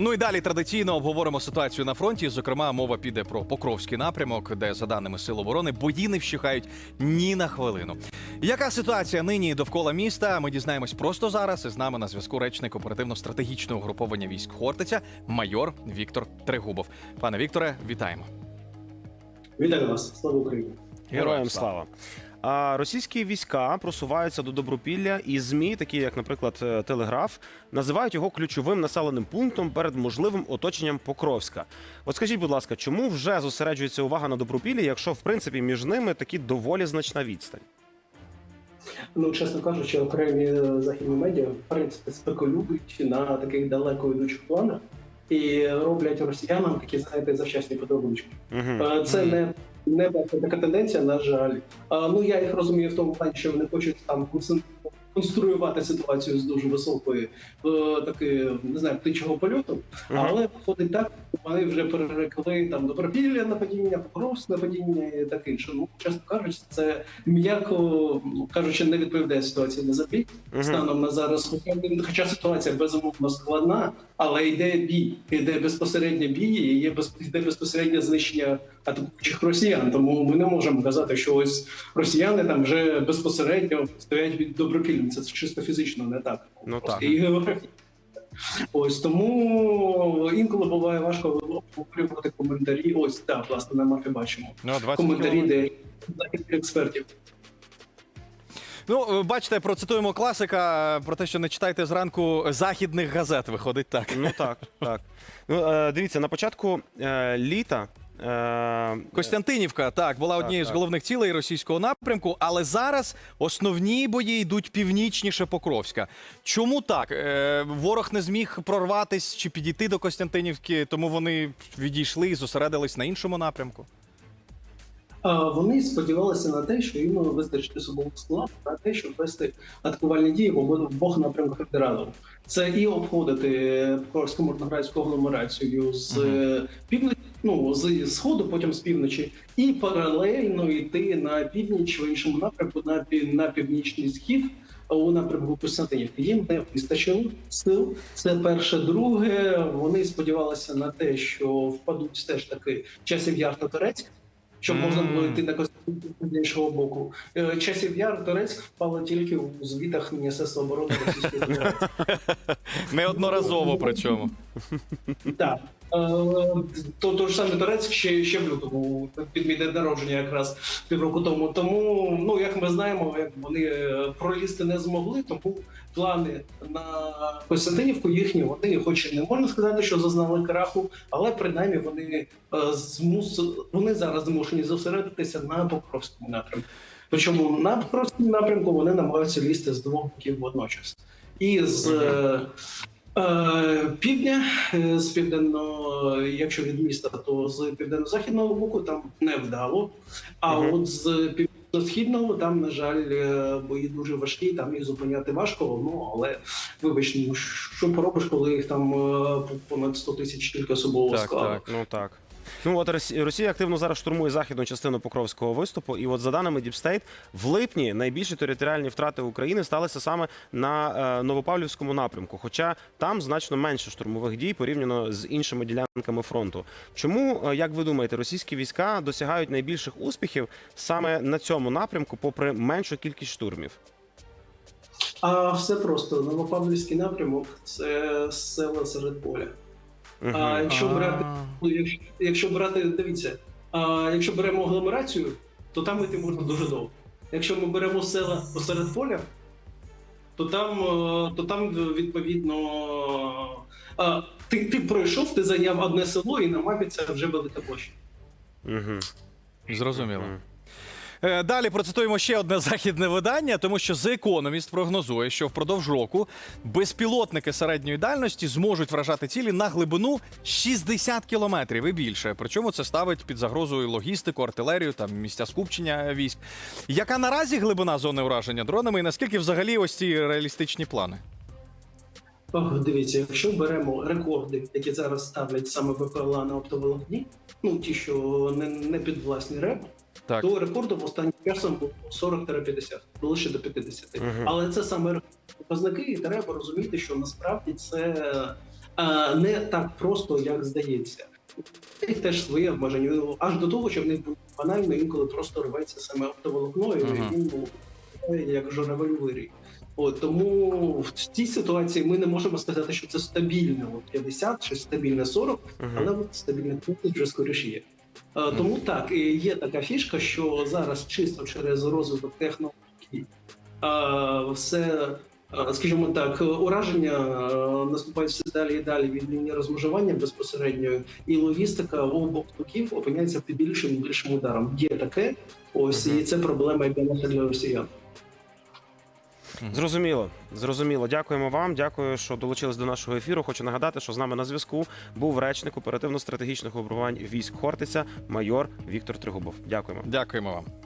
Ну і далі традиційно обговоримо ситуацію на фронті. Зокрема, мова піде про Покровський напрямок, де, за даними Сил оборони, бої не вщухають ні на хвилину. Яка ситуація нині довкола міста? Ми дізнаємось просто зараз. І з нами на зв'язку речник оперативно-стратегічного угруповання військ Хортиця, майор Віктор Трегубов. Пане Вікторе, вітаємо. Вітаю вас, слава Україні. Героям слава. А російські війська просуваються до Добропілля, і змі, такі як, наприклад, е, Телеграф, називають його ключовим населеним пунктом перед можливим оточенням Покровська. От скажіть, будь ласка, чому вже зосереджується увага на Добропіллі, якщо в принципі між ними такі доволі значна відстань? Ну, чесно кажучи, окремі е, західні медіа в принципі спекулюють на таких далеко йдучих планах і роблять росіянам такі, знаєте, завчасні подарунки. Угу. Е, Це не, не така тенденція, на жаль. Ну я їх розумію в тому плані, що вони хочуть там концен- конструювати ситуацію з дуже високої е, таки, не знаю, птичого польоту, але виходить так, вони вже перерекли там добропілля нападіння, покровськ нападіння і таке інше. Ну, чесно кажучи, це м'яко кажучи, не відповідає ситуації на запіль станом на зараз. Хоча, ситуація безумовно складна, але йде бій, йде безпосередньо бій, і є без, йде безпосереднє знищення атакуючих росіян. Тому ми не можемо казати, що ось росіяни там вже безпосередньо стоять від добропілля. Це чисто фізично не так. Ну Просто так. Ось тому інколи буває важко обговорювати коментарі. Ось так, власне, на мапі бачимо Ну, 20 коментарі, де експертів. Ну, е, бачите, процитуємо класика е, про те, що не читайте зранку західних газет. Виходить так. Ну так, так. Ну, е, дивіться, на початку літа. Е, Костянтинівка так була однією з головних цілей російського напрямку, але зараз основні бої йдуть північніше Покровська. Чому так? Е, ворог не зміг прорватись чи підійти до Костянтинівки, тому вони відійшли і зосередились на іншому напрямку. Вони сподівалися на те, що їм вистачить особового складу на те, щоб вести атакувальні дії в обох- напрямках федералу. Це і обходити Покровську морноградську агломерацію з Мгм. е, півночі, ну з сходу, потім з півночі, і паралельно йти на північ в іншому напрямку, на пів, на північний схід. У напрямку Костянтинівки їм не вистачило сил. Це перше. Друге, вони сподівалися на те, що впадуть теж таки часів яр та Торецьк, mm. можна було йти на Костянтинівку з іншого боку. Е, Часів яр Торець впало тільки у звітах Міністерства оборони Російської Федерації. Неодноразово причому. Так. Е, То, то ж саме Турецьк ще, ще в лютому, під мій день народження якраз півроку тому. Тому, ну як ми знаємо, вони е, пролізти не змогли, тому плани на Костянтинівку їхні, вони хоч і не можна сказати, що зазнали краху, але принаймні вони е, змус... вони зараз змушені зосередитися на Покровському напрямку. Причому на Покровському напрямку вони намагаються лізти з двох боків водночас. І з Півдня е, з південно, якщо від міста, то з південно-західного боку там не вдало. А угу. от з південно-східного там, на жаль, е, бої дуже важкі, там їх зупиняти важко. Ну але вибач, ну що поробиш, коли їх там е, понад 100 тисяч тільки особового Так, складу. так. Ну так. Ну от Росі- Росія активно зараз штурмує західну частину Покровського виступу. І от за даними Діпстейт, в липні найбільші територіальні втрати України сталися саме на е, Новопавлівському напрямку. Хоча там значно менше штурмових дій порівняно з іншими ділянками фронту. Чому, е, як ви думаєте, російські війська досягають найбільших успіхів саме на цьому напрямку, попри меншу кількість штурмів? А все просто Новопавлівський напрямок це села серед поля. А якщо брати Ну, якщо, якщо брати, дивіться, а, якщо беремо агломерацію, то там йти можна дуже довго. Якщо ми беремо села посеред поля, то там, е, то там відповідно а, ти, ти пройшов, ти зайняв одне село, і на мапі це вже велика площа. Мгм. Зрозуміло. Е, Далі процитуємо ще одне західне видання, тому що The Economist прогнозує, що впродовж року безпілотники середньої дальності зможуть вражати цілі на глибину 60 кілометрів і більше. Причому це ставить під загрозою логістику, артилерію та місця скупчення військ. Яка наразі глибина зони ураження дронами, і наскільки взагалі ось ці реалістичні плани? Ох, дивіться, якщо беремо рекорди, які зараз ставлять саме ВПЛА на оптоволокні, ну ті, що не, не під власні реп, Так. то рекордом останнім часом було 40-50, ближче до 50. Мгм. Але це саме показники, і треба розуміти, що насправді це а, не так просто, як здається. У теж свої обмеження, аж до того, що в них було банально інколи просто рветься саме оптоволокно, і він ну, як журавель вирій. От тому в цій ситуації ми не можемо сказати, що це стабільне от 50 чи стабільне 40, але от стабільне 30 вже скоріше є. Е, Тому так, і є така фішка, що зараз чисто через розвиток технологій е, все, е, скажімо так, ураження е, наступають все далі і далі від лінії розмежування безпосередньо, і логістика в обох боків опиняється під більшим і більшим ударом. Є таке, ось і це проблема яка наша для росіян. Зрозуміло, зрозуміло. Дякуємо вам. Дякую, що долучились до нашого ефіру. Хочу нагадати, що з нами на зв'язку був речник оперативно-стратегічних обрувань військ Хортиця, майор Віктор Тригубов. Дякуємо. Дякуємо вам.